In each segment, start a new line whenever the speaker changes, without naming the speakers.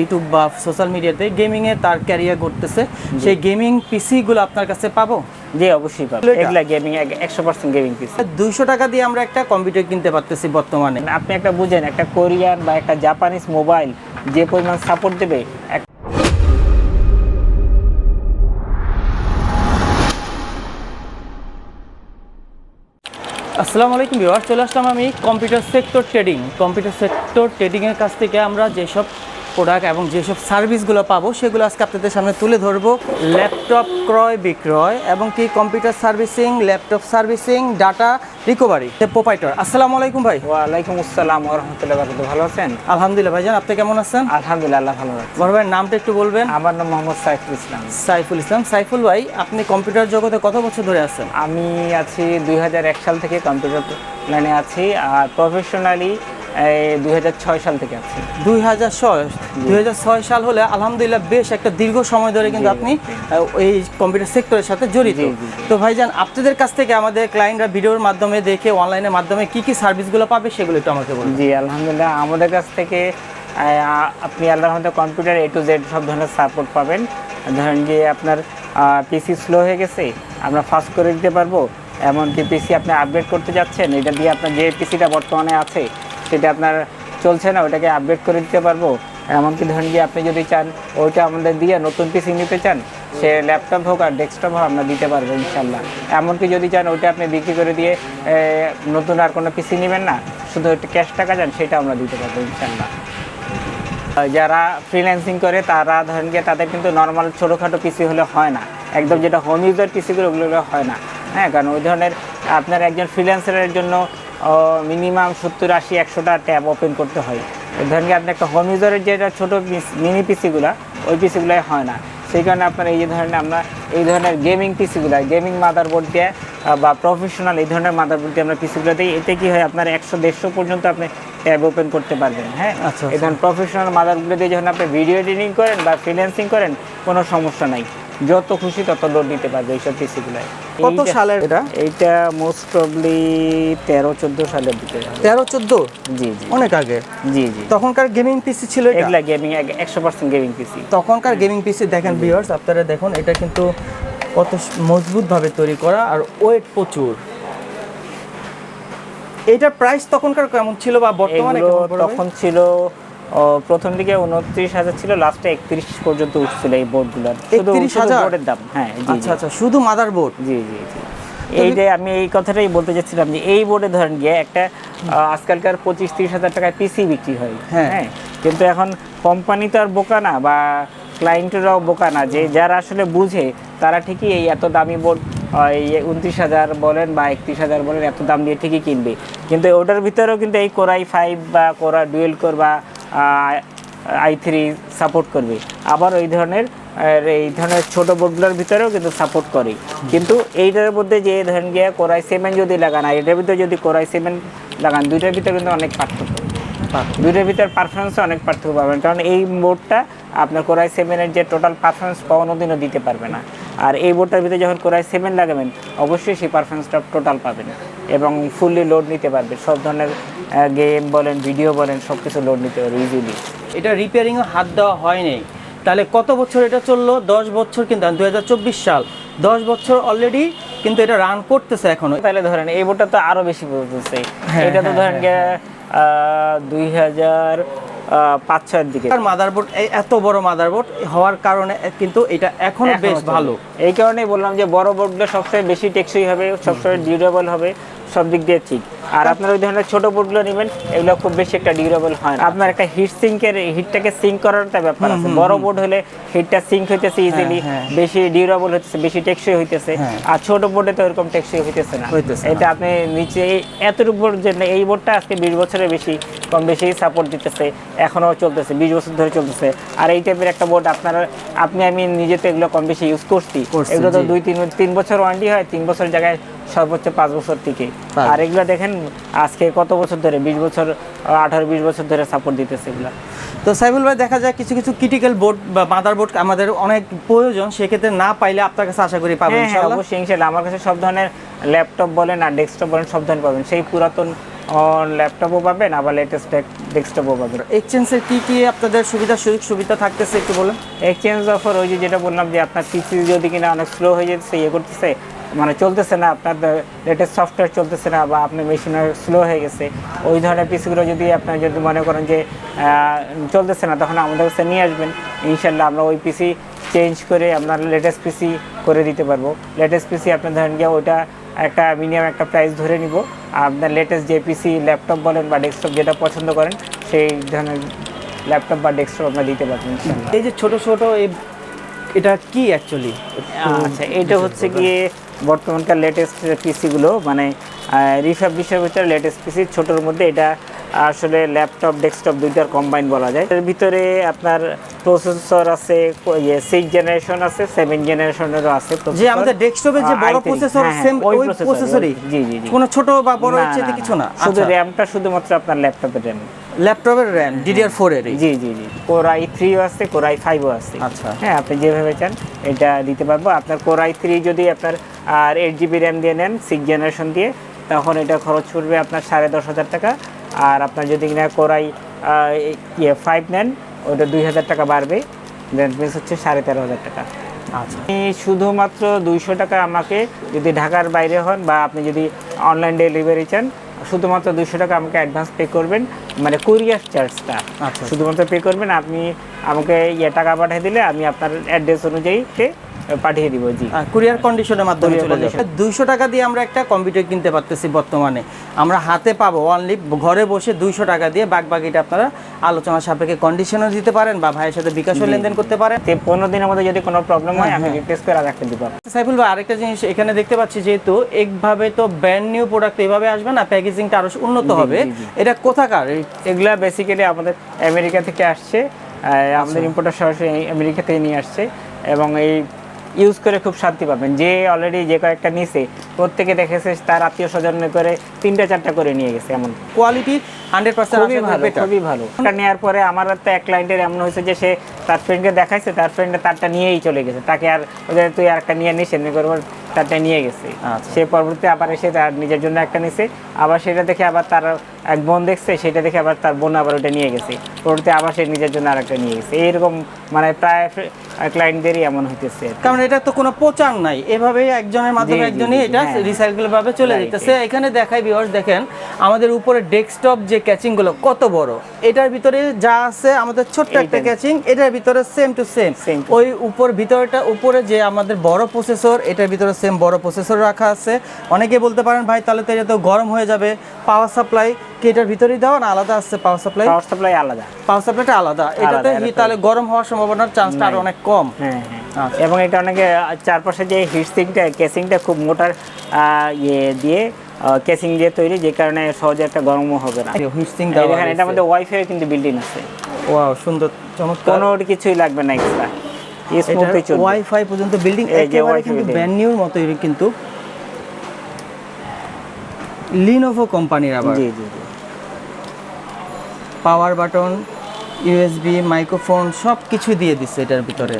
YouTube বা social মিডিয়াতে গেমিংয়ে তার ক্যারিয়ার করতেছে সেই গেমিং পিসিগুলো আপনার কাছে পাবো?
জি অবশ্যই পাবেন
এগুলো
গেমিং একশো পার্সেন্ট গেমিং পিসি
দুইশো টাকা দিয়ে আমরা একটা কম্পিউটার কিনতে পারতেছি বর্তমানে।
আপনি একটা বুঝেন একটা কোরিয়ান বা একটা জাপানিজ মোবাইল যে পরিমাণ সাপোর্ট দেবে
আসসালামু আলাইকুম ভিউয়ার চলে আসলাম আমি computer sector trading computer sector ট্রেডিংয়ের কাছ থেকে আমরা যেসব প্রোডাক্ট এবং যেসব সার্ভিসগুলো পাবো সেগুলো আজকে আপনাদের সামনে তুলে ধরবো। ল্যাপটপ ক্রয় বিক্রয় এবং কি computer servicing laptop servicing data recovery proprietor আসসালামু আলাইকুম ভাই।
ওয়ালাইকুম আসসালাম রহমতুল্লাহ ভালো আছেন?
আলহামদুলিল্লাহ ভাইজান আপনি কেমন আছেন?
আলহামদুলিল্লাহ ভালো আছে।
বড় ভাইয়ের নামটা একটু বলবেন।
আমার নাম মোহাম্মদ সাইফুল ইসলাম।
সাইফুল ইসলাম। সাইফুল ভাই আপনি কম্পিউটার জগতে কত বছর ধরে আছেন?
আমি আছি দুই হাজার এক সাল থেকে কম্পিউটার লাইনে আছি আর প্রফেশনালি দুই হাজার ছয় সাল থেকে আছি।
দুই হাজার ছয়? দুই হাজার ছয় সাল হলে আলহামদুলিল্লাহ বেশ একটা দীর্ঘ সময় ধরে কিন্তু আপনি এই কম্পিউটার সেক্টরের সাথে জড়িত। তো ভাইজান আপনাদের কাছ থেকে আমাদের ক্লায়েন্টরা ভিডিওর মাধ্যমে দেখে অনলাইনের মাধ্যমে কি কি সার্ভিসগুলো পাবে সেগুলো একটু আমাকে বলুন
জি আলহামদুলিল্লাহ আমাদের কাছ থেকে আপনি আল্লাহর কম্পিউটার এ টু জেড সব ধরনের সাপোর্ট পাবেন। ধরেন যে আপনার পিসি স্লো হয়ে গেছে আমরা ফাস্ট করে দিতে পারব। এমনকি পিসি আপনি আপডেট করতে যাচ্ছেন এটা দিয়ে আপনার যে পিসিটা বর্তমানে আছে সেটা আপনার চলছে না, ওটাকে আপডেট করে দিতে পারব। এমনকি ধরেন যে আপনি যদি চান, ওইটা আমাদের দিয়ে নতুন পিসি নিতে চান, সে ল্যাপটপ হোক আর ডেস্কটপ হোক আমরা দিতে পারব ইনশাল্লাহ এমনকি যদি চান, ওইটা আপনি বিক্রি করে দিয়ে নতুন আর কোনো পিসি নেবেন না, শুধু একটু ক্যাশ টাকা চান সেটা আমরা দিতে পারব ইনশাল্লাহ যারা ফ্রিল্যান্সিং করে, তারা ধরেন গিয়ে তাদের কিন্তু নর্মাল ছোটোখাটো পিসি হলে হয় না। একদম যেটা হোম ইউজার পিসিগুলো ওগুলো হয় না। হ্যাঁ কারণ ওই ধরনের আপনার একজন ফ্রিল্যান্সারের জন্য মিনিমাম সত্তর, আশি, একশোটা ট্যাব ওপেন করতে হয়। ধরেন কি আপনি একটা হোম ইউজারের যেটা ছোটো মিনি পিসিগুলো ওই পিসিগুলোই হয় না। সেই কারণে আপনার এই ধরনের আমরা এই ধরনের গেমিং পিসিগুলো গেমিং মাদারবোর্ড দিয়ে বা প্রফেশনাল এই ধরনের মাদারবোর্ড দিয়ে আমরা পিসিগুলো দিই। এতে কি হয় আপনার একশো দেড়শো পর্যন্ত আপনি ট্যাব ওপেন করতে পারবেন হ্যাঁ?
আচ্ছা,
এই ধরনের প্রফেশনাল মাদারগুলো দিয়ে যখন আপনি ভিডিও এডিটিং করেন বা ফ্রিল্যান্সিং করেন কোনো সমস্যা নাই। যত খুশি তত লোড নিতে পারবে এইসব পিসিগুলো
কত সালের? এটা?
এইটা মোস্ট প্রবলি তেরো চোদ্দ সালের দিকে।
তেরো চোদ্দ?
জি জি।
অনেক আগে?
জি জি।
তখনকার গেমিং পিসি ছিল
এগুলা গেমিং একশো পার্সেন্ট গেমিং পিসি
তখনকার গেমিং পিসি দেখেন ভিউয়ার্স আপনারা দেখুন এটা কিন্তু কত মজবুতভাবে তৈরি করা আর ওয়েট প্রচুর এটার প্রাইস তখনকার কেমন ছিল বা বর্তমানে?
তখন ছিল প্রথম দিকে উনত্রিশ হাজার ছিল লাস্টে একত্রিশ পর্যন্ত উঠছিল এই
31,000?
শুধু বোর্ডের দাম হ্যাঁ
আচ্ছা আচ্ছা শুধু মাদারবোর্ড
জি জি জি এই যে আমি এই কথাটাই বলতে চাচ্ছিলাম যে এই বোর্ডে ধরেন গিয়ে একটা আজকালকার পঁচিশ তিরিশ হাজার টাকায় পিসি বিক্রি হয়
হ্যাঁ।
হ্যাঁ কিন্তু এখন কোম্পানি তো আর বোকা না বা ক্লায়েন্টরাও বোকা না যে যারা আসলে বুঝে তারা ঠিকই এই এত দামি বোর্ড এই উনত্রিশ হাজার বলেন বা একত্রিশ হাজার বলেন এত দাম দিয়ে ঠিকই কিনবে। কিন্তু ওটার ভিতরেও কিন্তু এই কোরাই ফাইভ বা কোরা ডুয়েল কোর বা আই থ্রি সাপোর্ট করবে। আবার ওই ধরনের এই ধরনের ছোটো বোর্ডগুলোর ভিতরেও কিন্তু সাপোর্ট করে। কিন্তু এইটার মধ্যে যে ধরেন গিয়ে কোরাই সেভেন যদি লাগান আর এটার ভিতরে যদি কোরাই সেভেন লাগান দুইটার ভিতরে কিন্তু অনেক পার্থক্য। দুইটার ভিতরে পারফরমেন্সে অনেক পার্থক্য পাবেন। কারণ এই বোর্ডটা আপনার কোরাই সেভেনের যে টোটাল পারফরমেন্স কোনোদিনও দিতে পারবে না। আর এই বোর্ডটার ভিতরে যখন কোরাই সেভেন লাগাবেন অবশ্যই সেই পারফরমেন্সটা টোটাল পাবেন এবং ফুললি লোড নিতে পারবে। সব ধরনের গেম বলেন ভিডিও বলেন সব কিছু লোড নিতে পারবে ইজিলি
এটা রিপেয়ারিংও হাত দেওয়া হয়নি তাহলে কত বছর এটা চলল? দশ বছর কিন্তু দু হাজার চব্বিশ সাল। দশ বছর অলরেডি কিন্তু এটা রান করতেছে এখনও।
তাহলে ধরেন এই বোর্ডটা তো আরও বেশি বলতেছে।
হ্যাঁ,
এটা তো
হ্যাঁ,
ধরেন গিয়ে দুই হাজার পাঁচ ছয়ের দিকে।
আর মাদারবোর্ড এত বড় মাদারবোর্ড হওয়ার কারণে কিন্তু এটা এখনও
এখনও
বেশ ভালো।
এই কারণেই বললাম যে বড় বোর্ডগুলো সবসময় বেশি টেকসই হবে সবসময় ডিউরেবল হবে। সব দিক দিয়ে ঠিক। আর আপনার ওই ধরনের ছোট বোর্ডগুলো নেবেন এগুলো খুব বেশি একটা ডিউরেবল হয় না। আপনার একটা হিট সিঙ্কের হিটটাকে সিঙ্ক করার একটা ব্যাপার আছে। বড় বোর্ড হলে হিটটা সিঙ্ক হইতেছে ইজিলি
হ্যাঁ।
বেশি ডিউরেবল হইতেছে বেশি টেকসই হইতেছে।
হ্যাঁ।
আর ছোট বোর্ডে তো এরকম টেকসই হইতেছে না। এটা আপনি নিচে এই- এতটুকু বোর্ড যে এই বোর্ডটা আজকে বিশ বছরের বেশি কম বেশি সাপোর্ট দিতেছে এখনও চলতেছে বিশ বছর ধরে চলতেছে। আর এই টাইপের একটা বোর্ড আপনার আপনি আমি নিজে তো এগুলো কম বেশি ইউজ করছি।
করছি,
এগুলো তো দুই তিন তিন বছর ওয়ারেন্টি হয় তিন বছর জায়গায় সর্বোচ্চ পাঁচ বছর টিকে। আর এগুলো দেখেন আজকে কত বছর ধরে? বিশ বছর আঠারো বিশ বছর ধরে সাপোর্ট দিতেছে এগুলো।
তো সাইবুল ভাই দেখা যায় কিছু কিছু ক্রিটিক্যাল বোর্ড বা মাদারবোর্ড আমাদের অনেক প্রয়োজন সেক্ষেত্রে না পাইলে আপনার কাছে আশা করি পাবেন
হ্যাঁ হ্যাঁ অবশ্যই ইনশাল্লাহ আমার কাছে সব ধরনের ল্যাপটপ বলেন আর ডেস্কটপ বলেন সব ধরনের পাবেন। সেই পুরাতন ল্যাপটপও পাবেন আবার লেটেস্ট ডেস্কটপও পাবেন।
এক্সচেঞ্জের কি কি আপনাদের সুবিধা সুযোগ সুবিধা থাকতেছে একটু বলুন।
এক্সচেঞ্জ অফার ওই যে যেটা বললাম যে আপনার পিসি যদি কিনা অনেক স্লো হয়ে যেতেছে ইয়ে করতেছে মানে চলতেছে না আপনার লেটেস্ট সফটওয়্যার চলতেছে না বা আপনার মেশিনের স্লো হয়ে গেছে ওই ধরনের পিসিগুলো যদি আপনার যদি মনে করেন যে চলতেছে না তখন আমাদের কাছে নিয়ে আসবেন। ইনশাল্লাহ আমরা ওই পিসি চেঞ্জ করে আপনার লেটেস্ট পিসি করে দিতে পারব। লেটেস্ট পিসি আপনার ধরেন গিয়ে ওইটা একটা মিনিমাম একটা প্রাইস ধরে নিব। আর আপনার লেটেস্ট যে পিসি ল্যাপটপ বলেন বা ডেস্কটপ যেটা পছন্দ করেন সেই ধরনের ল্যাপটপ বা ডেস্কটপ আপনার দিতে পারবেন
এই যে ছোট ছোট এটা কি অ্যাকচুয়ালি
আচ্ছা এটা হচ্ছে গিয়ে বর্তমানকার লেটেস্ট পিসিগুলো মানে রিফাবলিশের ভিতরে লেটেস্ট পিসি ছোটোর মধ্যে এটা আসলে ল্যাপটপ ডেস্কটপ দুইটার কম্বাইন বলা যায়। এর ভিতরে আপনার প্রসেসর আছে ইয়ে সিক্স জেনারেশন আছে সেভেন জেনারেশনেরও আছে
যে আমাদের ডেস্কটপে যে বড় প্রসেসর
হ্যাঁ,
সেম
ওই
ওই প্রসেসরই
জি জি
কোনো ছোট বা বড়
না,
কিছু না?
শুধু
আচ্ছা।
র্যামটা শুধুমাত্র আপনার ল্যাপটপের র্যাম
ল্যাপটপের র্যাম ডিডিআর ফোর এর
জি জি জি। কোরাই থ্রিও আছে কোরাই ফাইভও আছে।
আচ্ছা।
হ্যাঁ আপনি যেভাবে চান এটা দিতে পারব। আপনার কোরাই থ্রি যদি আপনার আর এইট জিবি র্যাম দিয়ে নেন সিক্স জেনারেশন দিয়ে তখন এটা খরচ পড়বে আপনার সাড়ে দশ হাজার টাকা। আর আপনার যদি কিনা কোরাই ইয়ে ফাইভ নেন ওটা দুই হাজার টাকা বাড়বে। দেন মিনস হচ্ছে সাড়ে তেরো হাজার টাকা।
আচ্ছা।
আপনি শুধুমাত্র দুইশো টাকা আমাকে যদি ঢাকার বাইরে হন বা আপনি যদি অনলাইন ডেলিভারি চান শুধুমাত্র দুশো টাকা আমাকে অ্যাডভান্স পে করবেন মানে কুরিয়ার চার্জটা
আচ্ছা।
শুধুমাত্র পে করবেন আপনি আমাকে ইয়ে টাকা পাঠিয়ে দিলে আমি আপনার অ্যাড্রেস অনুযায়ী পাঠিয়ে দিব জি।
কুরিয়ার কন্ডিশনের মাধ্যমে চলে যাবে। দুইশো টাকা দিয়ে আমরা একটা কম্পিউটার কিনতে পারতেছি বর্তমানে। আমরা হাতে পাবো অনলি ঘরে বসে দুইশো টাকা দিয়ে বাক বাকিটা আপনারা আলোচনা সাপেক্ষে কন্ডিশনও দিতে পারেন বা ভাইয়ের সাথে বিকাশও লেনদেন করতে পারেন।
তে পনেরো দিনের মধ্যে যদি কোনো প্রবলেম হয় আমি
হ্যাঁ।
রিপ্লেস করে আর একটা দিব।
সাইফুল ভাই আরেকটা জিনিস এখানে দেখতে পাচ্ছি যেহেতু একভাবে তো ব্র্যান্ড নিউ প্রোডাক্ট এভাবে আসবে না প্যাকেজিংটা আরও উন্নত হবে। এটা কোথাকার?
এগুলা বেসিক্যালি আমাদের আমেরিকা থেকে আসছে। আমাদের ইম্পোর্টার সরাসরি এই আমেরিকা থেকে নিয়ে আসছে। এবং এই ইউজ করে খুব শান্তি পাবেন। যে অলরেডি যে কয়েকটা নিছে প্রত্যেকে দেখেছে তার আত্মীয় স্বজন করে তিনটা চারটা করে নিয়ে গেছে এমন।
কোয়ালিটি হান্ড্রেড পার্সেন্ট
খুবই ভালো খুবই ভালো। নেওয়ার পরে আমার তো এক ক্লায়েন্টের এমন হয়েছে যে সে তার ফ্রেন্ডকে দেখাইছে তার ফ্রেন্ডে তারটা নিয়েই চলে গেছে। তাকে আর ওদের তুই আর একটা নিয়ে নিস এমনি করব তারটা নিয়ে গেছে।
আচ্ছা।
সে পরবর্তীতে আবার এসে তার নিজের জন্য একটা নিছে আবার সেটা দেখে আবার তার এক বোন দেখছে সেটা দেখে আবার তার বোন আবার ওটা নিয়ে গেছে। পরবর্তীতে আবার সে নিজের জন্য আর একটা নিয়ে গেছে। এইরকম মানে প্রায় ক্লায়েন্টদেরই এমন হইতেছে
কারণ এটা তো কোনো প্রচার নাই। এভাবে একজনের মাধ্যমে একজনই এটা
হ্যাঁ।
রিসাইকেল ভাবে চলে যেতেছে। এখানে দেখাই ভিউয়ার্স দেখেন আমাদের উপরে ডেস্কটপ যে ক্যাচিংগুলো কত বড়? এটার ভিতরে যা আছে আমাদের ছোট্ট একটা ক্যাচিং এটার ভিতরে সেম টু সেম ওই উপর ভিতরটা উপরে যে আমাদের বড় প্রসেসর এটার ভিতরে সেম বড় প্রসেসর রাখা আছে। অনেকে বলতে পারেন ভাই তাহলে তো এটা তো গরম হয়ে যাবে। পাওয়ার সাপ্লাই কি এটার ভিতরেই দেওয়া না আলাদা আছে পাওয়ার সাপ্লাই
পাওয়ার সাপ্লাই আলাদা।
পাওয়ার সাপ্লাইটা আলাদা। এটাতে তাহলে গরম হওয়ার সম্ভাবনার চান্সটা আরও অনেক কম।
হ্যাঁ হ্যাঁ।
আচ্ছা।
এবং এটা অনেকে চারপাশে যে হিটসিংটা কেসিংটা খুব মোটার ইয়ে দিয়ে কেসিং দিয়ে তৈরি যে কারণে সহজে একটা গরমও হবে না।
হিটসিং
এই
দেওয়া
দেখেন এটা আমাদের ওয়াইফাই কিন্তু বিল্ডিং আছে।
ওয়াও সুন্দর চমৎকার।
কোনো কিছুই লাগবে না এক্সট্রা স্মুথলি চলবে।
ওয়াইফাই পর্যন্ত বিল্ডিং একেবারে কিন্তু ব্র্যান্ড নিউর মতোই কিন্তু। লিনোভো কোম্পানির আবার।
জি জি জি।
পাওয়ার বাটন ইউএসবি মাইক্রোফোন সব কিছু দিয়ে দিচ্ছে এটার ভিতরে।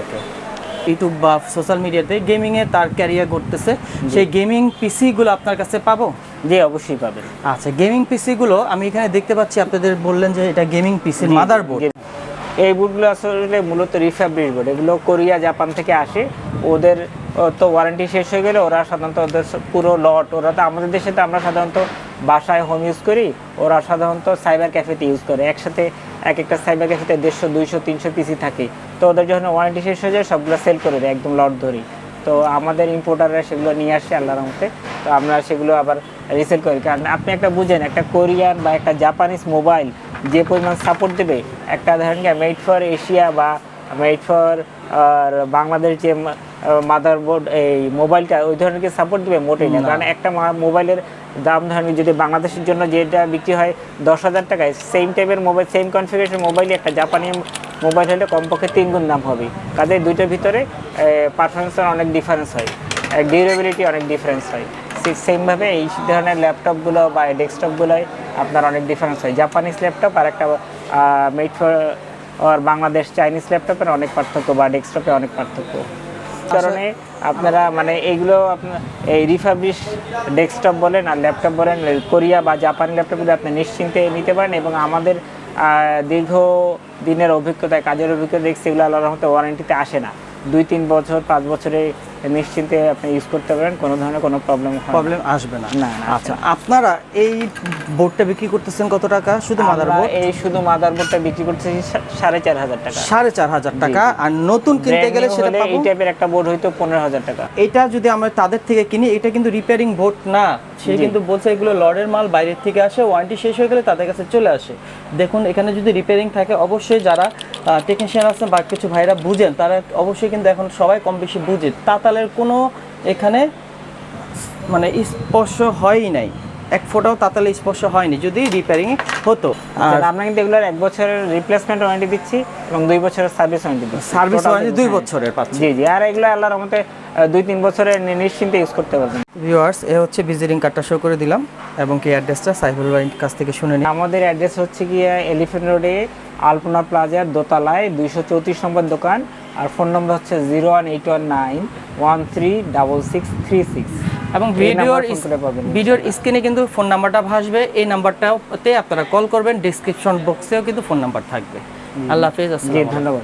ওকে ইউটিউব বা সোশ্যাল মিডিয়াতে গেমিংয়ে তার ক্যারিয়ার করতেছে সেই গেমিং পিসিগুলো আপনার কাছে পাবো?
জি অবশ্যই পাবেন।
আচ্ছা গেমিং পিসিগুলো আমি এখানে দেখতে পাচ্ছি আপনাদের বললেন যে এটা গেমিং পিসির মাদারবোর্ড।
এই বুটগুলো আসলে মূলত রিফ্যাব্রিক বোর্ড এগুলো কোরিয়া জাপান থেকে আসে। ওদের তো ওয়ারেন্টি শেষ হয়ে গেলে ওরা সাধারণত ওদের পুরো লট ওরা তো আমাদের দেশে তো আমরা সাধারণত বাসায় হোম ইউজ করি। ওরা সাধারণত সাইবার ক্যাফেতে ইউজ করে। একসাথে এক একটা সাইবার ক্যাফেতে দেড়শো দুইশো তিনশো পিসি থাকে। তো ওদের যখন ওয়ারেন্টি শেষ হয়ে যায় সবগুলো সেল করে দেয় একদম লট ধরেই। তো আমাদের ইম্পোর্টাররা সেগুলো নিয়ে আসে আল্লাহর রহমতে। তো আমরা সেগুলো আবার রিসেল করি। কারণ আপনি একটা বুঝেন একটা কোরিয়ান বা একটা জাপানিজ মোবাইল যে পরিমাণ সাপোর্ট দেবে একটা ধরেন মেড ফর এশিয়া বা মেড ফর আর বাংলাদেশ যে মাদারবোর্ড এই মোবাইলটা ওই ধরনের কি সাপোর্ট দেবে মোটেই না। কারণ একটা মোবাইলের দাম ধরেন যদি বাংলাদেশের জন্য যেটা বিক্রি হয় দশ হাজার টাকায় সেম টাইপের মোবাইল সেম কনফিগারেশন মোবাইলই একটা জাপানি মোবাইল হলে কমপক্ষে তিন গুণ দাম হবে। কাজে দুইটার ভিতরে পারফরমেন্সের অনেক ডিফারেন্স হয়। ডিউরেবিলিটি অনেক ডিফারেন্স হয়। সেমভাবে এই ধরনের ল্যাপটপগুলো বা ডেস্কটপগুলোয় আপনার অনেক ডিফারেন্স হয়। জাপানিজ ল্যাপটপ আর একটা মেড ফর বাংলাদেশ চাইনিজ ল্যাপটপের অনেক পার্থক্য বা ডেস্কটপে অনেক পার্থক্য। কারণে আপনারা মানে এইগুলো এই রিফাবিশ ডেস্কটপ বলেন আর ল্যাপটপ বলেন কোরিয়া বা জাপান ল্যাপটপগুলো আপনি নিশ্চিন্তে নিতে পারেন এবং আমাদের দীর্ঘ দিনের অভিজ্ঞতায়, কাজের অভিজ্ঞতা দেখছি এগুলো আল্লাহ রহমতে ওয়ারেন্টিতে আসে না। দুই, তিন বছর, পাঁচ বছরে নিশ্চিন্তে আপনি ইউজ করতে পারেন কোনো ধরনের কোনো প্রবলেম
প্রবলেম আসবে না।
না,
আচ্ছা আপনারা এই বোর্ডটা বিক্রি করতেছেন কত টাকা? শুধু
আমরা
মাদারবোর্ড
এই শুধু মাদারবোর্ডটা বিক্রি করতেছি সাড়ে চার হাজার টাকা।
সাড়ে চার হাজার টাকা। আর নতুন কিনতে গেলে সেটা পাবো?
এই টাইপের একটা বোর্ড হইতো পনেরো হাজার টাকা।
এটা যদি আমরা তাদের থেকে কিনি এটা কিন্তু রিপেয়ারিং বোর্ড না। সে কিন্তু বলছে এগুলো লর্ডের মাল বাইরের থেকে আসে ওয়ারেন্টি শেষ হয়ে গেলে তাদের কাছে চলে আসে। দেখুন এখানে যদি রিপেয়ারিং থাকে অবশ্যই যারা টেকনিশিয়ান আছেন বা কিছু ভাইরা বুঝেন তারা অবশ্যই কিন্তু এখন সবাই কম বেশি বুঝে। তাতালের কোনো এখানে মানে স্পর্শ হয়ই নাই। এক ফোটাও তাতালে স্পর্শ হয়নি যদি রিপেয়ারিং হতো। আর
আর আমরা কিন্তু এগুলোর এক বছরের রিপ্লেসমেন্ট ওয়ারেন্টি দিচ্ছি এবং দুই বছরের সার্ভিস ওয়ারেন্টি দিচ্ছি।
সার্ভিস ওয়ারেন্টি দুই
হ্যাঁ।
বছরের পাচ্ছি।
জি জি আর এগুলো আল্লাহর মতে দুই তিন বছরের নিশ্চিন্তে ইউজ করতে পারবেন
ভিউয়ার্স এ হচ্ছে ভিজিটিং কার্ডটা শো করে দিলাম এবং কি অ্যাড্রেসটা সাইফুল ভাইয়ের কাছ থেকে শুনে নিই
আমাদের অ্যাড্রেস হচ্ছে গিয়ে এলিফেন্ট রোডে আলপনা প্লাজার দোতলায় দুইশো চৌত্রিশ নম্বর দোকান। আর ফোন নম্বর হচ্ছে zero one eight one nine one three double six three six
এবং ভিডিওর। ভিডিওর স্ক্রিনে কিন্তু ফোন নাম্বারটা ভাসবে এই নাম্বারটাতে আপনারা কল করবেন ডিসক্রিপশন বক্সেও কিন্তু ফোন নাম্বার থাকবে আল্লাহ হাফেজ আসসালাম।
ধন্যবাদ